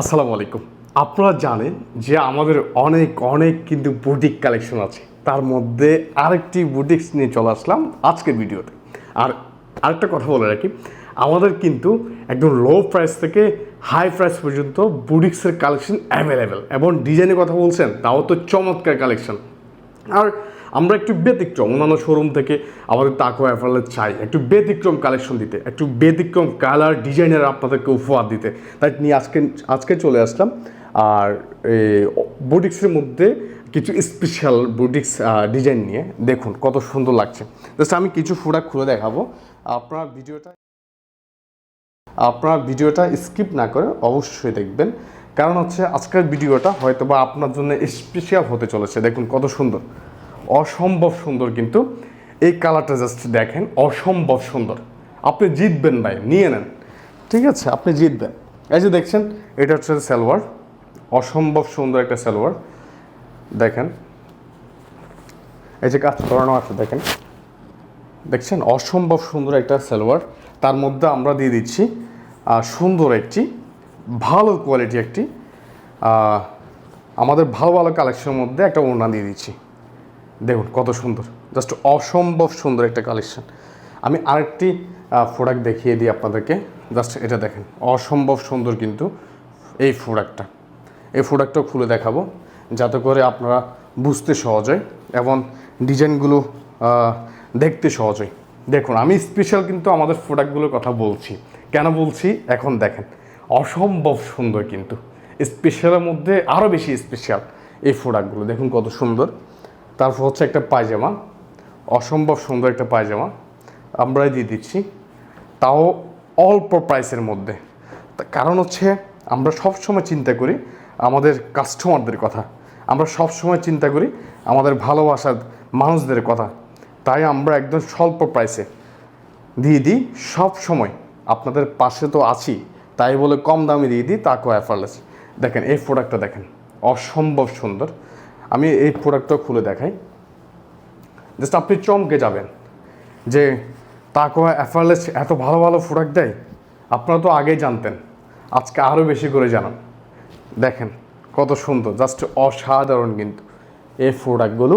আসসালামু আলাইকুম। আপনারা জানেন যে আমাদের অনেক অনেক কিন্তু বুটিক কালেকশন আছে। তার মধ্যে আরেকটি বুটিক্স নিয়ে চলে আসলাম আজকের ভিডিওতে। আর আরেকটা কথা বলে রাখি, আমাদের কিন্তু একদম লো প্রাইস থেকে হাই প্রাইস পর্যন্ত বুটিক্সের কালেকশন অ্যাভেলেবেল এবং ডিজাইনের কথা বলছেন, তাও তো চমৎকার কালেকশন। আর আমরা একটু ব্যতিক্রম, অন্যান্য শোরুম থেকে আমাদের তাকো অ্যাফারলে চাই, একটু ব্যতিক্রম কালেকশন দিতে, একটু ব্যতিক্রম কালার ডিজাইনের আপনাদেরকে উপহার দিতে। তাই নিয়ে আজকে আজকে চলে আসলাম। আর বুটিক্সের মধ্যে কিছু স্পেশাল বুটিক্স ডিজাইন নিয়ে দেখুন কত সুন্দর লাগছে। জাস্ট আমি কিছু প্রোডাক্ট খুলে দেখাবো। আপনার ভিডিওটা আপনার ভিডিওটা স্কিপ না করে অবশ্যই দেখবেন। কারণ হচ্ছে আজকের ভিডিওটা হয়তো বা আপনার জন্য স্পেশাল হতে চলেছে। দেখুন কত সুন্দর। অসম্ভব সুন্দর কিন্তু এই কালারটা জাস্ট দেখেন, অসম্ভব সুন্দর। আপনি জিতবেন ভাই, নিয়ে নেন। ঠিক আছে, আপনি জিতবেন। এই যে দেখছেন, এটা হচ্ছে সালোয়ার, অসম্ভব সুন্দর একটা সালোয়ার। দেখেন, এই যে কাজ করানো আছে, দেখেন। দেখছেন, অসম্ভব সুন্দর একটা সালোয়ার। তার মধ্যে আমরা দিয়ে দিচ্ছি সুন্দর একটি, ভালো কোয়ালিটি একটি আমাদের ভালো ভালো কালেকশনের মধ্যে একটা ওড়না দিয়ে দিচ্ছি। দেখুন কত সুন্দর জাস্ট অসম্ভব সুন্দর একটা কালেকশন আমি আরেকটি প্রোডাক্ট দেখিয়ে দিই আপনাদেরকে জাস্ট এটা দেখেন, অসম্ভব সুন্দর কিন্তু এই প্রোডাক্টটা এই প্রোডাক্টটাও খুলে দেখাবো, যাতে করে আপনারা বুঝতে সহজ হয় এবং ডিজাইনগুলো দেখতে সহজ হয়। দেখুন, আমি স্পেশাল কিন্তু আমাদের প্রোডাক্টগুলোর কথা বলছি। কেন বলছি? এখন দেখেন, অসম্ভব সুন্দর কিন্তু। স্পেশালের মধ্যে আরও বেশি স্পেশাল এই প্রোডাক্টগুলো দেখুন কত সুন্দর। তারপর হচ্ছে একটা পায়জামা, অসম্ভব সুন্দর একটা পায়জামা, আমরাই দিয়ে দিচ্ছি। তাও অল্প প্রাইসের মধ্যে। কারণ হচ্ছে আমরা সব সময় চিন্তা করি আমাদের কাস্টমারদের কথা। আমরা সব সময় চিন্তা করি আমাদের ভালোবাসার মানুষদের কথা। তাই আমরা একদম স্বল্প প্রাইসে দিয়ে দিই। সব সময় আপনাদের পাশে তো আছি, তাই বলে কম দামে দিয়ে দিই তাকেও অ্যাফারলেস দেখেন, এই প্রোডাক্টটা দেখেন, অসম্ভব সুন্দর। আমি এই প্রোডাক্টটা খুলে দেখাই। জাস্ট আপনি চমকে যাবেন যে তাকো অ্যাফারলেস এত ভালো ভালো প্রোডাক্ট দেয়? আপনারা তো আগেই জানতেন। আজকে আরও বেশি করে জানান। দেখেন কত সুন্দর জাস্ট অসাধারণ কিন্তু এই প্রোডাক্টগুলো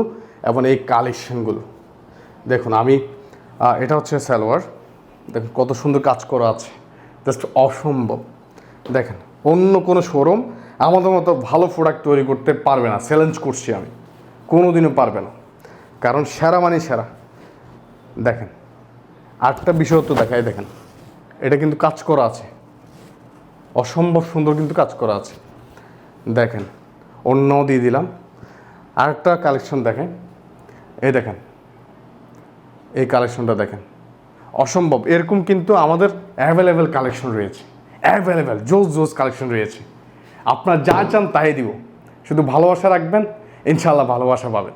এবং এই কালেকশনগুলো দেখুন আমি এটা হচ্ছে সালোয়ার। দেখুন কত সুন্দর কাজ করা আছে। জাস্ট অসম্ভব। দেখেন অন্য কোনো শোরুম আমাদের মতো ভালো প্রোডাক্ট তৈরি করতে পারবে না চ্যালেঞ্জ করছি আমি। কোনো দিনও পারবে না। কারণ সেরা মানে সেরা। দেখেন আটটা বিষয় তো দেখাই, দেখেন। এটা কিন্তু কাজ করা আছে। অসম্ভব সুন্দর কিন্তু কাজ করা আছে। দেখেন অন্য দিয়ে দিলাম। আরেকটা কালেকশন দেখেন। এই দেখেন, এই কালেকশনটা দেখেন। অসম্ভব। এরকম কিন্তু আমাদের অ্যাভেলেবেল কালেকশন রয়েছে। অ্যাভেলেবেল জোস জোস কালেকশন রয়েছে। আপনার যা চান তাই দিব। শুধু ভালোবাসা রাখবেন ইনশাল্লাহ ভালোবাসা পাবেন।